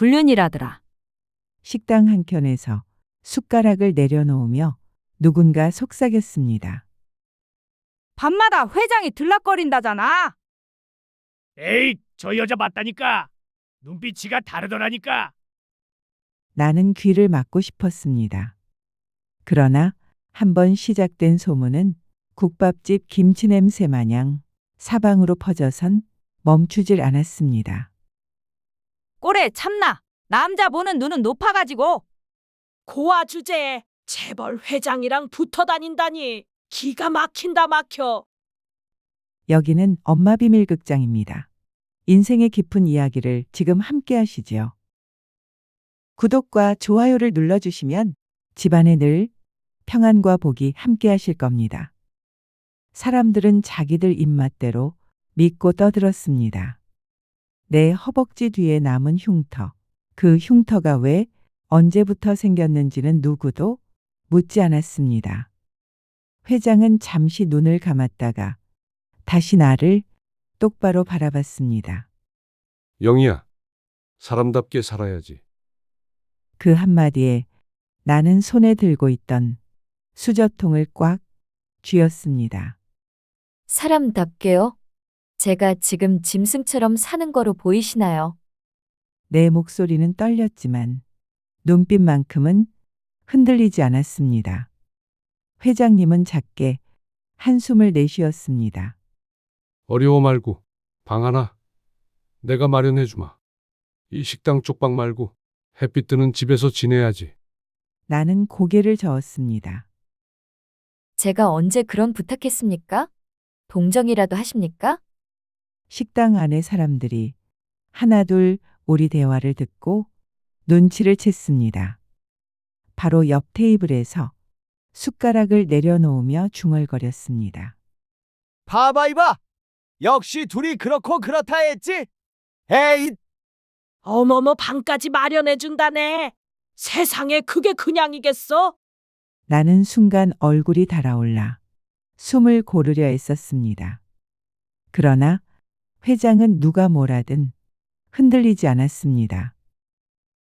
불륜이라더라. 식당 한켠에서 숟가락을 내려놓으며 누군가 속삭였습니다. 밤마다 회장이 들락거린다잖아. 에이, 저 여자 맞다니까. 눈빛이가 다르더라니까. 나는 귀를 막고 싶었습니다. 그러나 한 번 시작된 소문은 국밥집 김치 냄새 마냥 사방으로 퍼져선 멈추질 않았습니다. 꼴에 참나. 남자 보는 눈은 높아가지고. 고아 주제에 재벌 회장이랑 붙어 다닌다니 기가 막힌다 막혀. 여기는 엄마 비밀 극장입니다. 인생의 깊은 이야기를 지금 함께 하시지요. 구독과 좋아요를 눌러주시면 집안에 늘 평안과 복이 함께 하실 겁니다. 사람들은 자기들 입맛대로 믿고 떠들었습니다. 내 허벅지 뒤에 남은 흉터, 그 흉터가 왜 언제부터 생겼는지는 누구도 묻지 않았습니다. 회장은 잠시 눈을 감았다가 다시 나를 똑바로 바라봤습니다. 영희야, 사람답게 살아야지. 그 한마디에 나는 손에 들고 있던 수저통을 꽉 쥐었습니다. 사람답게요? 제가 지금 짐승처럼 사는 거로 보이시나요? 내 목소리는 떨렸지만 눈빛만큼은 흔들리지 않았습니다. 회장님은 작게 한숨을 내쉬었습니다. 어려워 말고 방 하나 내가 마련해 주마. 이 식당 쪽방 말고 햇빛 드는 집에서 지내야지. 나는 고개를 저었습니다. 제가 언제 그런 부탁했습니까? 동정이라도 하십니까? 식당 안의 사람들이 하나둘 우리 대화를 듣고 눈치를 챘습니다. 바로 옆 테이블에서 숟가락을 내려놓으며 중얼거렸습니다. 봐봐 이봐. 역시 둘이 그렇고 그렇다 했지. 에이, 어머머 방까지 마련해 준다네. 세상에 그게 그냥이겠어? 나는 순간 얼굴이 달아올라 숨을 고르려 애썼습니다. 그러나 회장은 누가 뭐라든 흔들리지 않았습니다.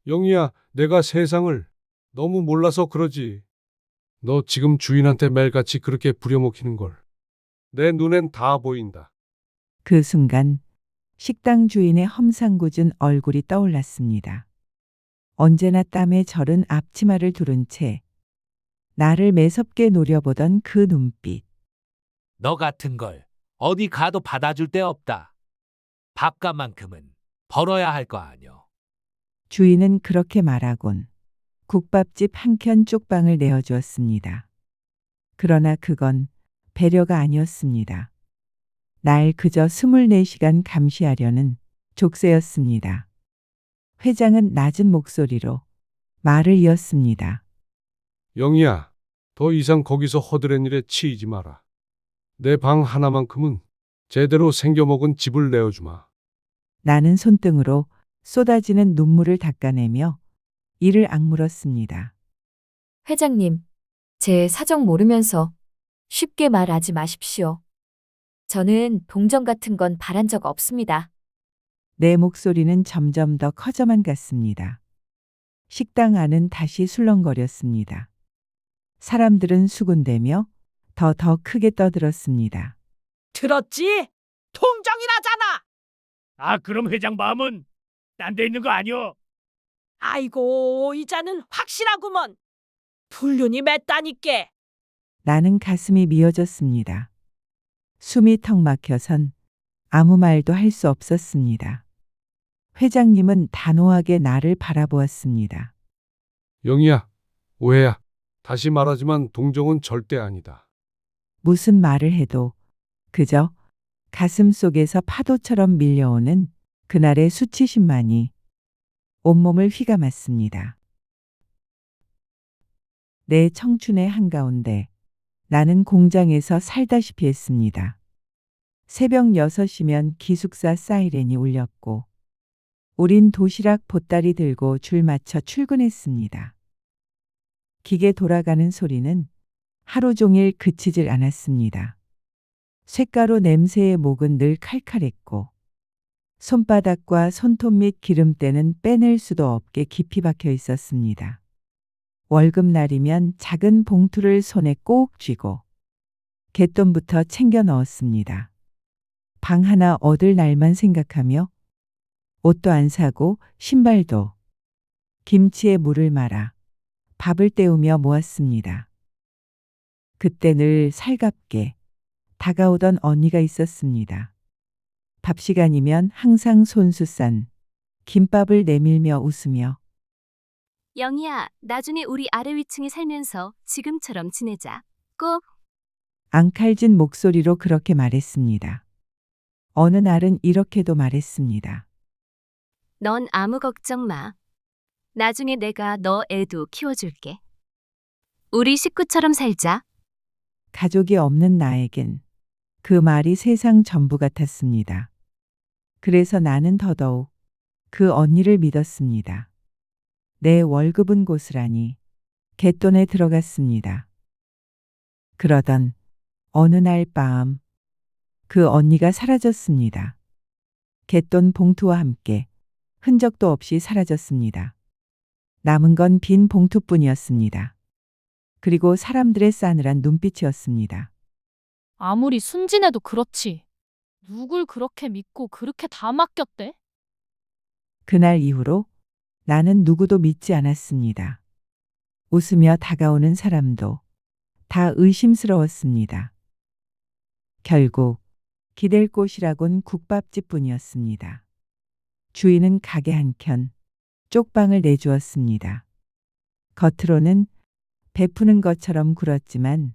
영희야, 내가 세상을 너무 몰라서 그러지. 너 지금 주인한테 매일같이 그렇게 부려먹히는 걸. 내 눈엔 다 보인다. 그 순간 식당 주인의 험상궂은 얼굴이 떠올랐습니다. 언제나 땀에 절은 앞치마를 두른 채 나를 매섭게 노려보던 그 눈빛. 너 같은 걸 어디 가도 받아줄 데 없다. 밥값만큼은 벌어야 할 거 아뇨. 주인은 그렇게 말하곤 국밥집 한 켠 쪽방을 내어주었습니다. 그러나 그건 배려가 아니었습니다. 날 그저 24시간 감시하려는 족쇄였습니다. 회장은 낮은 목소리로 말을 이었습니다. 영희야, 더 이상 거기서 허드렛 일에 치이지 마라. 내 방 하나만큼은 제대로 생겨먹은 집을 내어주마. 나는 손등으로 쏟아지는 눈물을 닦아내며 이를 악물었습니다. 회장님, 제 사정 모르면서 쉽게 말하지 마십시오. 저는 동정 같은 건 바란 적 없습니다. 내 목소리는 점점 더 커져만 갔습니다. 식당 안은 다시 술렁거렸습니다. 사람들은 수군대며 더 더 크게 떠들었습니다. 들었지? 통정이라잖아. 아, 그럼 회장 마음은 딴 데 있는 거 아니오? 아이고 이자는 확실하구먼. 불륜이 맺다니께. 나는 가슴이 미어졌습니다. 숨이 턱 막혀선 아무 말도 할 수 없었습니다. 회장님은 단호하게 나를 바라보았습니다. 영희야, 오해야. 다시 말하지만 동정은 절대 아니다. 무슨 말을 해도 그저 가슴 속에서 파도처럼 밀려오는 그날의 수치심만이 온몸을 휘감았습니다. 내 청춘의 한가운데 나는 공장에서 살다시피 했습니다. 새벽 6시면 기숙사 사이렌이 울렸고 우린 도시락 보따리 들고 줄 맞춰 출근했습니다. 기계 돌아가는 소리는 하루 종일 그치질 않았습니다. 쇳가루 냄새의 목은 늘 칼칼했고 손바닥과 손톱 및 기름때는 빼낼 수도 없게 깊이 박혀 있었습니다. 월급날이면 작은 봉투를 손에 꼭 쥐고 갯돈부터 챙겨 넣었습니다. 방 하나 얻을 날만 생각하며 옷도 안 사고 신발도 김치에 물을 말아 밥을 때우며 모았습니다. 그때 늘 살갑게 다가오던 언니가 있었습니다. 밥 시간이면 항상 손수 싼 김밥을 내밀며 웃으며 영희야, 나중에 우리 아래 위층에 살면서 지금처럼 지내자. 꼭 앙칼진 목소리로 그렇게 말했습니다. 어느 날은 이렇게도 말했습니다. 넌 아무 걱정 마. 나중에 내가 너 애도 키워줄게. 우리 식구처럼 살자. 가족이 없는 나에겐 그 말이 세상 전부 같았습니다. 그래서 나는 더더욱 그 언니를 믿었습니다. 내 월급은 고스란히 갯돈에 들어갔습니다. 그러던 어느 날 밤 그 언니가 사라졌습니다. 갯돈 봉투와 함께 흔적도 없이 사라졌습니다. 남은 건 빈 봉투뿐이었습니다. 그리고 사람들의 싸늘한 눈빛이었습니다. 아무리 순진해도 그렇지. 누굴 그렇게 믿고 그렇게 다 맡겼대? 그날 이후로 나는 누구도 믿지 않았습니다. 웃으며 다가오는 사람도 다 의심스러웠습니다. 결국 기댈 곳이라곤 국밥집뿐이었습니다. 주인은 가게 한켠 쪽방을 내주었습니다. 겉으로는 베푸는 것처럼 굴었지만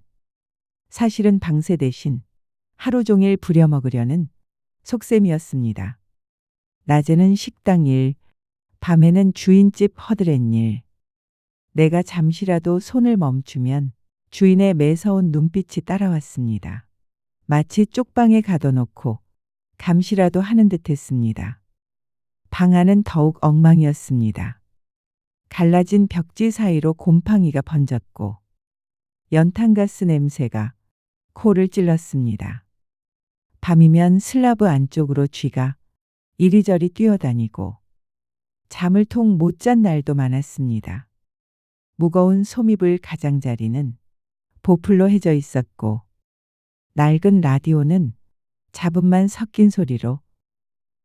사실은 방세 대신 하루 종일 부려먹으려는 속셈이었습니다. 낮에는 식당 일, 밤에는 주인집 허드렛 일. 내가 잠시라도 손을 멈추면 주인의 매서운 눈빛이 따라왔습니다. 마치 쪽방에 가둬놓고 감시라도 하는 듯 했습니다. 방 안은 더욱 엉망이었습니다. 갈라진 벽지 사이로 곰팡이가 번졌고 연탄가스 냄새가 코를 찔렀습니다. 밤이면 슬라브 안쪽으로 쥐가 이리저리 뛰어다니고 잠을 통 못 잔 날도 많았습니다. 무거운 솜이불 가장자리는 보풀로 해져 있었고 낡은 라디오는 잡음만 섞인 소리로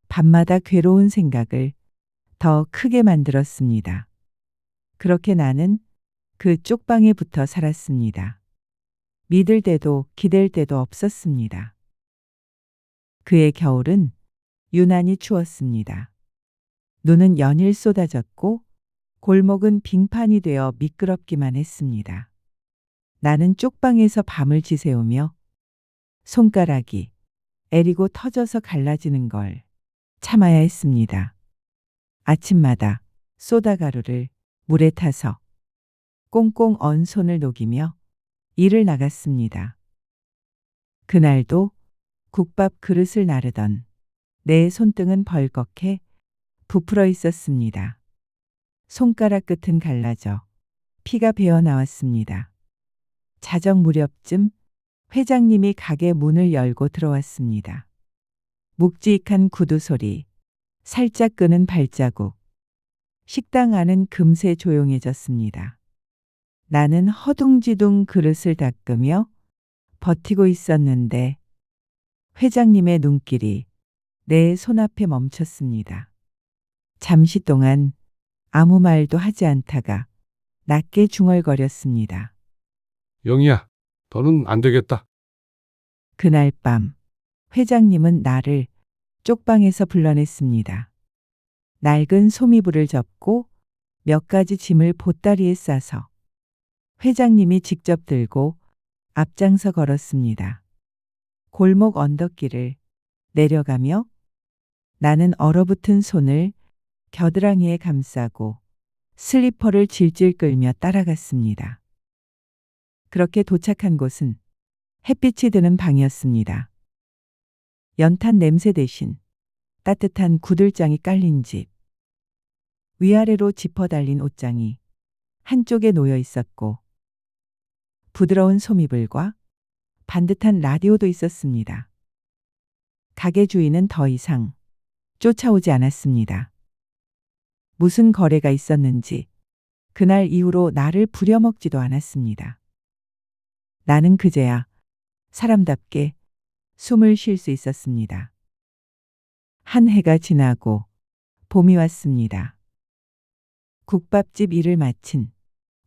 밤마다 괴로운 생각을 더 크게 만들었습니다. 그렇게 나는 그 쪽방에 붙어 살았습니다. 믿을 때도 기댈 때도 없었습니다. 그의 겨울은 유난히 추웠습니다. 눈은 연일 쏟아졌고 골목은 빙판이 되어 미끄럽기만 했습니다. 나는 쪽방에서 밤을 지새우며 손가락이 애리고 터져서 갈라지는 걸 참아야 했습니다. 아침마다 쏘다가루를 물에 타서 꽁꽁 언 손을 녹이며 일을 나갔습니다. 그날도 국밥 그릇을 나르던 내 손등은 벌겋게 부풀어 있었습니다. 손가락 끝은 갈라져 피가 배어 나왔습니다. 자정 무렵쯤 회장님이 가게 문을 열고 들어왔습니다. 묵직한 구두 소리, 살짝 끄는 발자국. 식당 안은 금세 조용해졌습니다. 나는 허둥지둥 그릇을 닦으며 버티고 있었는데 회장님의 눈길이 내 손앞에 멈췄습니다. 잠시 동안 아무 말도 하지 않다가 낮게 중얼거렸습니다. 영희야, 더는 안 되겠다. 그날 밤 회장님은 나를 쪽방에서 불러냈습니다. 낡은 소미불을 접고 몇 가지 짐을 보따리에 싸서 회장님이 직접 들고 앞장서 걸었습니다. 골목 언덕길을 내려가며 나는 얼어붙은 손을 겨드랑이에 감싸고 슬리퍼를 질질 끌며 따라갔습니다. 그렇게 도착한 곳은 햇빛이 드는 방이었습니다. 연탄 냄새 대신 따뜻한 구들장이 깔린 집. 위아래로 짚어 달린 옷장이 한쪽에 놓여 있었고 부드러운 소미불과 반듯한 라디오도 있었습니다. 가게 주인은 더 이상 쫓아오지 않았습니다. 무슨 거래가 있었는지 그날 이후로 나를 부려먹지도 않았습니다. 나는 그제야 사람답게 숨을 쉴 수 있었습니다. 한 해가 지나고 봄이 왔습니다. 국밥집 일을 마친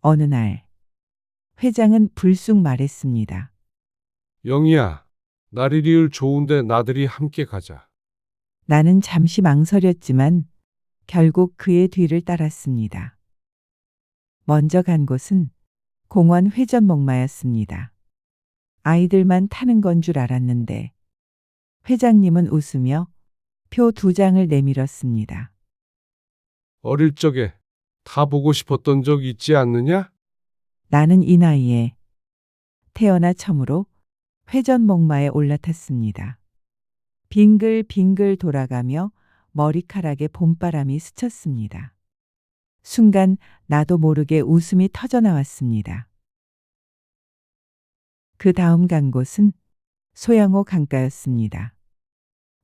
어느 날 회장은 불쑥 말했습니다. 영희야, 날이리을 좋은데 나들이 함께 가자. 나는 잠시 망설였지만 결국 그의 뒤를 따랐습니다. 먼저 간 곳은 공원 회전목마였습니다. 아이들만 타는 건 줄 알았는데 회장님은 웃으며 표 두 장을 내밀었습니다. 어릴 적에 타보고 싶었던 적 있지 않느냐? 나는 이 나이에 태어나 처음으로 회전 목마에 올라탔습니다. 빙글빙글 돌아가며 머리카락에 봄바람이 스쳤습니다. 순간 나도 모르게 웃음이 터져 나왔습니다. 그 다음 간 곳은 소양호 강가였습니다.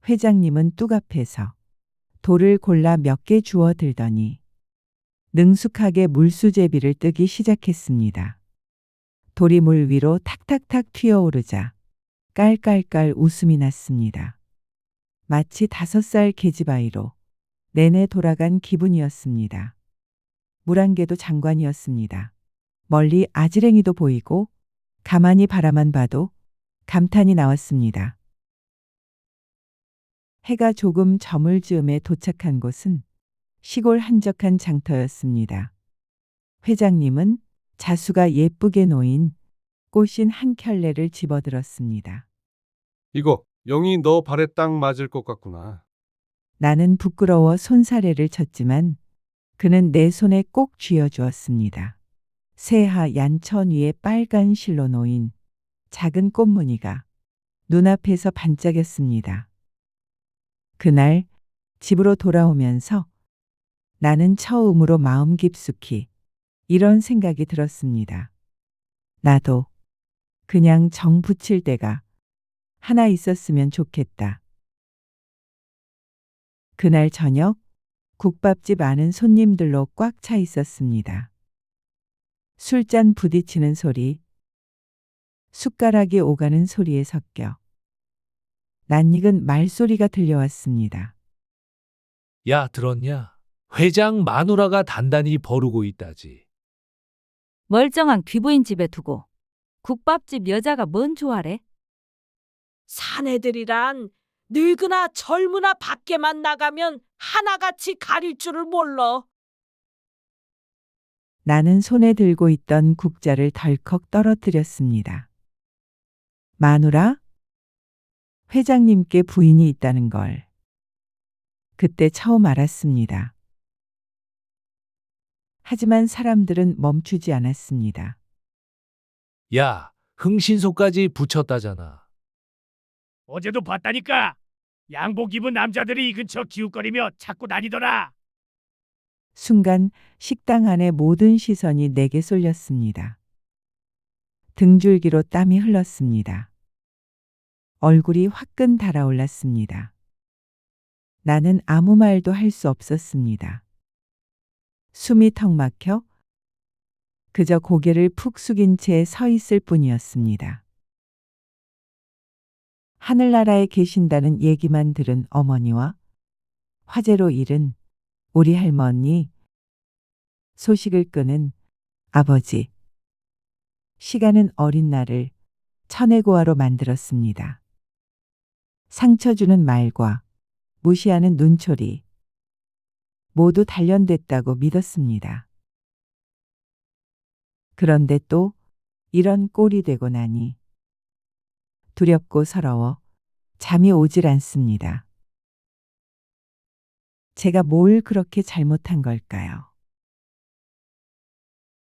회장님은 뚝 앞에서 돌을 골라 몇 개 주워 들더니 능숙하게 물수제비를 뜨기 시작했습니다. 돌이 물 위로 탁탁탁 튀어오르자 깔깔깔 웃음이 났습니다. 마치 다섯 살 계집아이로 내내 돌아간 기분이었습니다. 물안개도 장관이었습니다. 멀리 아지랭이도 보이고 가만히 바라만 봐도 감탄이 나왔습니다. 해가 조금 저물 즈음에 도착한 곳은 시골 한적한 장터였습니다. 회장님은 자수가 예쁘게 놓인 꽃인 한 켤레를 집어들었습니다. 이거 영희 너 발에 딱 맞을 것 같구나. 나는 부끄러워 손사래를 쳤지만 그는 내 손에 꼭 쥐어주었습니다. 새하 얀천 위에 빨간 실로 놓인 작은 꽃무늬가 눈앞에서 반짝였습니다. 그날 집으로 돌아오면서 나는 처음으로 마음 깊숙이 이런 생각이 들었습니다. 나도 그냥 정 붙일 때가 하나 있었으면 좋겠다. 그날 저녁 국밥집 안은 손님들로 꽉 차 있었습니다. 술잔 부딪히는 소리, 숟가락이 오가는 소리에 섞여 낯익은 말소리가 들려왔습니다. 야, 들었냐? 회장 마누라가 단단히 버르고 있다지. 멀쩡한 귀부인 집에 두고 국밥집 여자가 뭔 좋아래? 사내들이란 늙으나 젊으나 밖에만 나가면 하나같이 가릴 줄을 몰라. 나는 손에 들고 있던 국자를 덜컥 떨어뜨렸습니다. 마누라? 회장님께 부인이 있다는 걸. 그때 처음 알았습니다. 하지만 사람들은 멈추지 않았습니다. 야, 흥신소까지 붙였다잖아. 어제도 봤다니까. 양복 입은 남자들이 이 근처 기웃거리며 찾고 다니더라. 순간 식당 안의 모든 시선이 내게 쏠렸습니다. 등줄기로 땀이 흘렀습니다. 얼굴이 화끈 달아올랐습니다. 나는 아무 말도 할 수 없었습니다. 숨이 턱 막혀 그저 고개를 푹 숙인 채 서 있을 뿐이었습니다. 하늘나라에 계신다는 얘기만 들은 어머니와 화재로 잃은 우리 할머니, 소식을 끄는 아버지. 시간은 어린 나를 천혜고아로 만들었습니다. 상처 주는 말과 무시하는 눈초리. 모두 단련됐다고 믿었습니다. 그런데 또 이런 꼴이 되고 나니 두렵고 서러워 잠이 오질 않습니다. 제가 뭘 그렇게 잘못한 걸까요?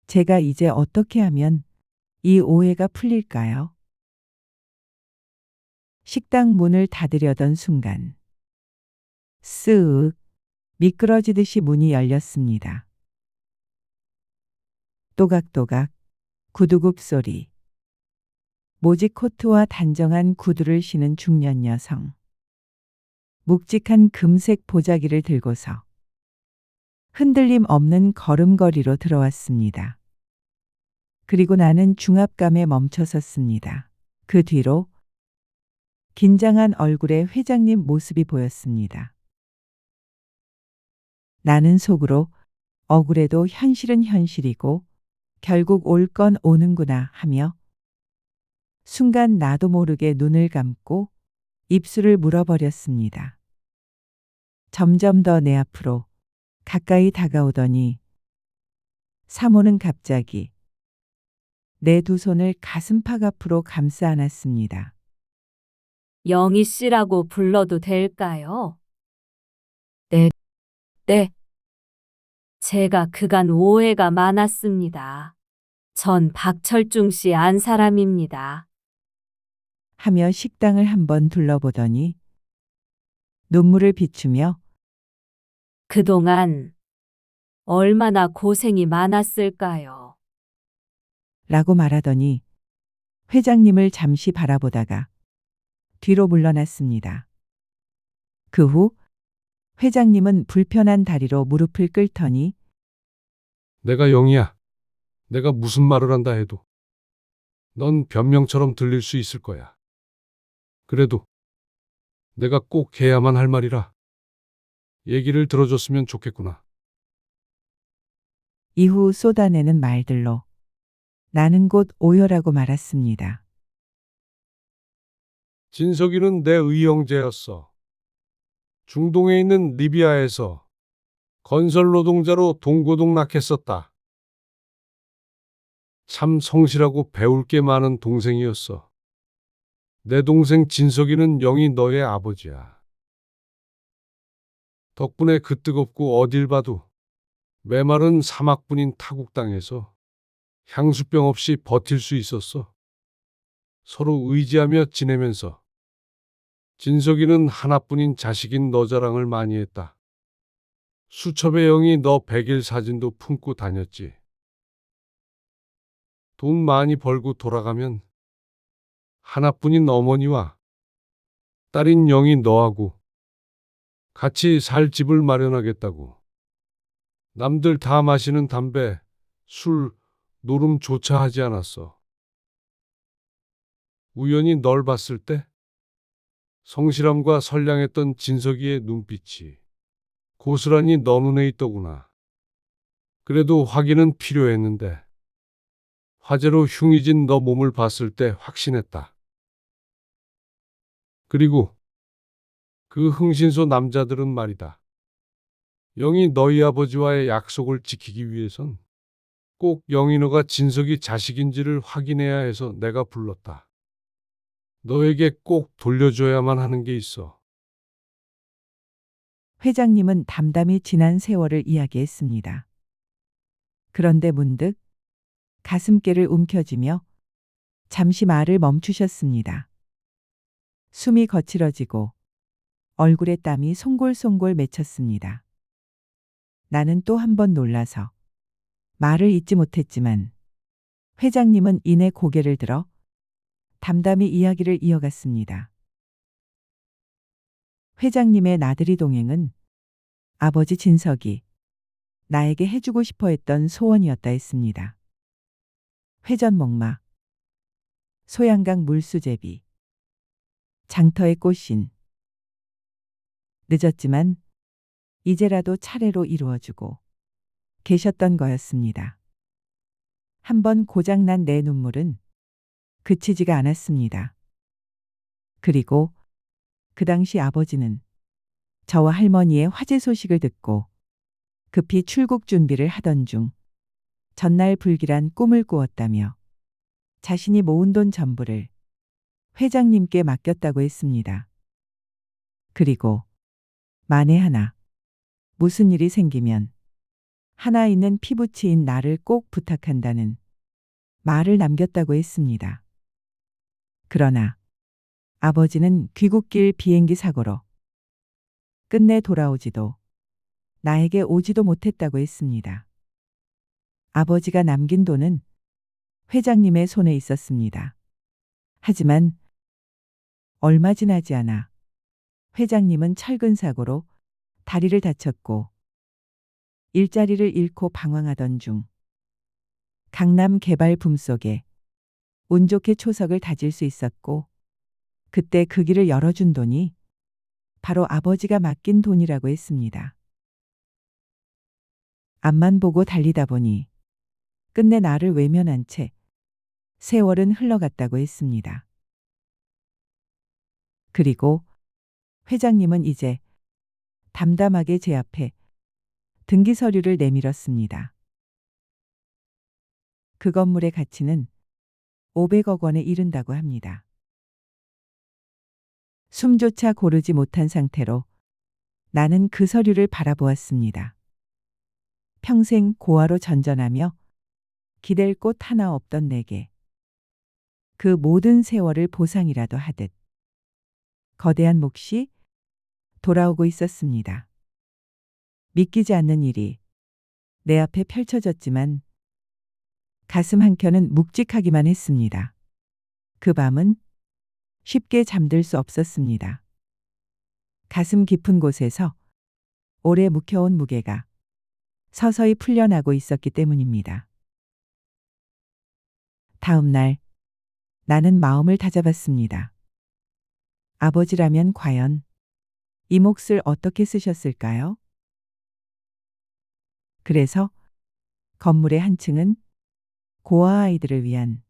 제가 이제 어떻게 하면 이 오해가 풀릴까요? 식당 문을 닫으려던 순간 쓱 미끄러지듯이 문이 열렸습니다. 또각또각 구두굽 소리. 모직 코트와 단정한 구두를 신은 중년 여성. 묵직한 금색 보자기를 들고서 흔들림 없는 걸음걸이로 들어왔습니다. 그리고 나는 중압감에 멈춰섰습니다. 그 뒤로 긴장한 얼굴의 회장님 모습이 보였습니다. 나는 속으로 억울해도 현실은 현실이고 결국 올 건 오는구나 하며 순간 나도 모르게 눈을 감고 입술을 물어버렸습니다. 점점 더 내 앞으로 가까이 다가오더니 사모는 갑자기 내 두 손을 가슴팍 앞으로 감싸 안았습니다. 영희 씨라고 불러도 될까요? 네, 네. 제가 그간 오해가 많았습니다. 전 박철중 씨 안 사람입니다. 하며 식당을 한번 둘러보더니 눈물을 비추며 그동안 얼마나 고생이 많았을까요? 라고 말하더니 회장님을 잠시 바라보다가 뒤로 물러났습니다. 그 후 회장님은 불편한 다리로 무릎을 꿇더니 내가 영희야. 내가 무슨 말을 한다 해도 넌 변명처럼 들릴 수 있을 거야. 그래도 내가 꼭 해야만 할 말이라 얘기를 들어줬으면 좋겠구나. 이후 쏟아내는 말들로 나는 곧 오열하고 말았습니다. 진석이는 내 의형제였어. 중동에 있는 리비아에서 건설 노동자로 동고동락했었다. 참 성실하고 배울 게 많은 동생이었어. 내 동생 진석이는 영이 너의 아버지야. 덕분에 그 뜨겁고 어딜 봐도 메마른 사막뿐인 타국 땅에서 향수병 없이 버틸 수 있었어. 서로 의지하며 지내면서 진석이는 하나뿐인 자식인 너 자랑을 많이 했다. 수첩의 영이 너 백일 사진도 품고 다녔지. 돈 많이 벌고 돌아가면 하나뿐인 어머니와 딸인 영이 너하고 같이 살 집을 마련하겠다고. 남들 다 마시는 담배, 술, 노름조차 하지 않았어. 우연히 널 봤을 때 성실함과 선량했던 진석이의 눈빛이 고스란히 너 눈에 있더구나. 그래도 확인은 필요했는데 화재로 흉해진 너 몸을 봤을 때 확신했다. 그리고 그 흥신소 남자들은 말이다. 영희 너희 아버지와의 약속을 지키기 위해선 꼭 영희 너가 진석이 자식인지를 확인해야 해서 내가 불렀다. 너에게 꼭 돌려줘야만 하는 게 있어. 회장님은 담담히 지난 세월을 이야기했습니다. 그런데 문득 가슴께를 움켜쥐며 잠시 말을 멈추셨습니다. 숨이 거칠어지고 얼굴에 땀이 송골송골 맺혔습니다. 나는 또 한 번 놀라서 말을 잇지 못했지만 회장님은 이내 고개를 들어 담담히 이야기를 이어갔습니다. 회장님의 나들이 동행은 아버지 진석이 나에게 해주고 싶어 했던 소원이었다 했습니다. 회전 목마, 소양강 물수제비, 장터의 꽃신. 늦었지만 이제라도 차례로 이루어주고 계셨던 거였습니다. 한번 고장난 내 눈물은 그치지가 않았습니다. 그리고 그 당시 아버지는 저와 할머니의 화재 소식을 듣고 급히 출국 준비를 하던 중 전날 불길한 꿈을 꾸었다며 자신이 모은 돈 전부를 회장님께 맡겼다고 했습니다. 그리고 만에 하나 무슨 일이 생기면 하나 있는 피부치인 나를 꼭 부탁한다는 말을 남겼다고 했습니다. 그러나 아버지는 귀국길 비행기 사고로 끝내 돌아오지도 나에게 오지도 못했다고 했습니다. 아버지가 남긴 돈은 회장님의 손에 있었습니다. 하지만 얼마 지나지 않아 회장님은 철근 사고로 다리를 다쳤고 일자리를 잃고 방황하던 중 강남 개발 붐 속에 운 좋게 초석을 다질 수 있었고 그때 그 길을 열어준 돈이 바로 아버지가 맡긴 돈이라고 했습니다. 앞만 보고 달리다 보니 끝내 나를 외면한 채 세월은 흘러갔다고 했습니다. 그리고 회장님은 이제 담담하게 제 앞에 등기 서류를 내밀었습니다. 그 건물의 가치는 500억 원에 이른다고 합니다. 숨조차 고르지 못한 상태로 나는 그 서류를 바라보았습니다. 평생 고아로 전전하며 기댈 곳 하나 없던 내게 그 모든 세월을 보상이라도 하듯 거대한 몫이 돌아오고 있었습니다. 믿기지 않는 일이 내 앞에 펼쳐졌지만 가슴 한켠은 묵직하기만 했습니다. 그 밤은 쉽게 잠들 수 없었습니다. 가슴 깊은 곳에서 오래 묵혀온 무게가 서서히 풀려나고 있었기 때문입니다. 다음 날 나는 마음을 다잡았습니다. 아버지라면 과연 이 몫을 어떻게 쓰셨을까요? 그래서 건물의 한 층은 고아 아이들을 위한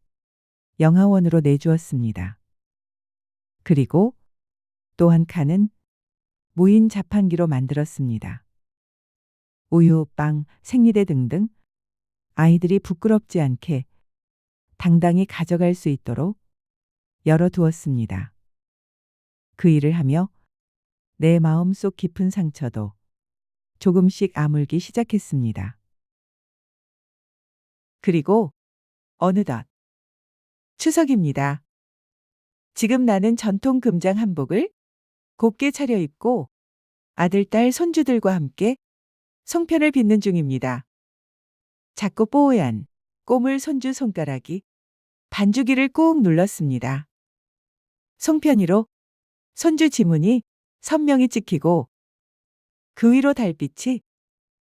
영화원으로 내주었습니다. 그리고 또 한 칸은 무인 자판기로 만들었습니다. 우유, 빵, 생리대 등등 아이들이 부끄럽지 않게 당당히 가져갈 수 있도록 열어두었습니다. 그 일을 하며 내 마음 속 깊은 상처도 조금씩 아물기 시작했습니다. 그리고 어느덧 추석입니다. 지금 나는 전통 금장 한복을 곱게 차려입고 아들, 딸, 손주들과 함께 송편을 빚는 중입니다. 작고 뽀얀 꼬물 손주 손가락이 반주기를 꾹 눌렀습니다. 송편이로 손주 지문이 선명히 찍히고 그 위로 달빛이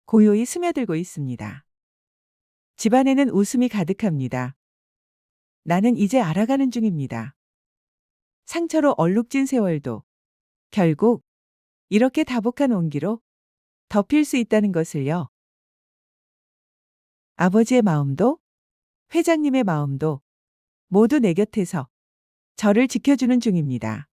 고요히 스며들고 있습니다. 집안에는 웃음이 가득합니다. 나는 이제 알아가는 중입니다. 상처로 얼룩진 세월도 결국 이렇게 다복한 온기로 덮일 수 있다는 것을요. 아버지의 마음도 회장님의 마음도 모두 내 곁에서 저를 지켜주는 중입니다.